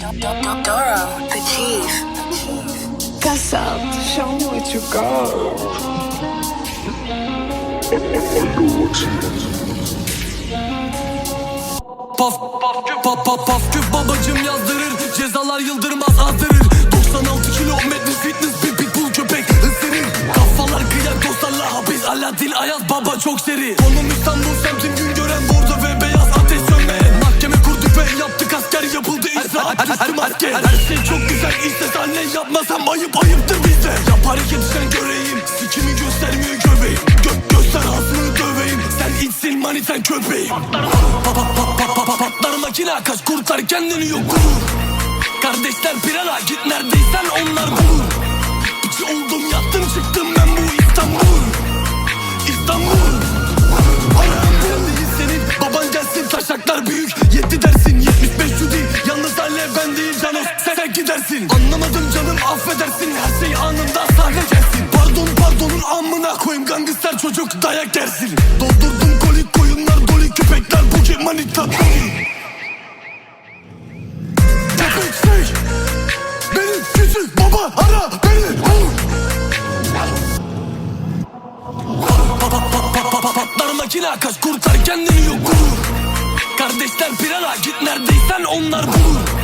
Doro, the chief. Gas up, show me what you got. Paf paf paf paf paf küp babacım yazdırır Cezalar yıldırmaz azdırır 96 kilometre fitness bir pitbull köpek ısırır Kafalar kıyak dostlarla hapis Alaaddin Ayaz baba çok seri Konum İstanbul semtim Üstüm asker Her şey çok güzel istesen ne yapmasam ayıp ayıptır bizde. Yap hareket sen göreyim Sikimi göstermiyor göbeğim. Gö göster hasmını döveyim. Sen içsin mani sen köpeğim. Patlar pa pa pa pa pa pa patlar makine kaç kurtar kendini yok gurur Kardeşler pirana git neredeysen onlar bulur. İçi oldum yattım çıktım değil Canos sen, gidersin. Anlamadım canım affedersin. Her şey anında sahne gelsin. Pardon pardonun amına koyayım. Gangster çocuk dayak yersin. Doldurdum kolik koyunlar doli köpekler Bu manita Köpek şey Benim küçük baba ara beni. Vur. Pa- pa- pa- pa- pa- pa- Patlar makine kaç kurtar kendini yok gurur Kardeşler pirana git neredeysen onlar bulur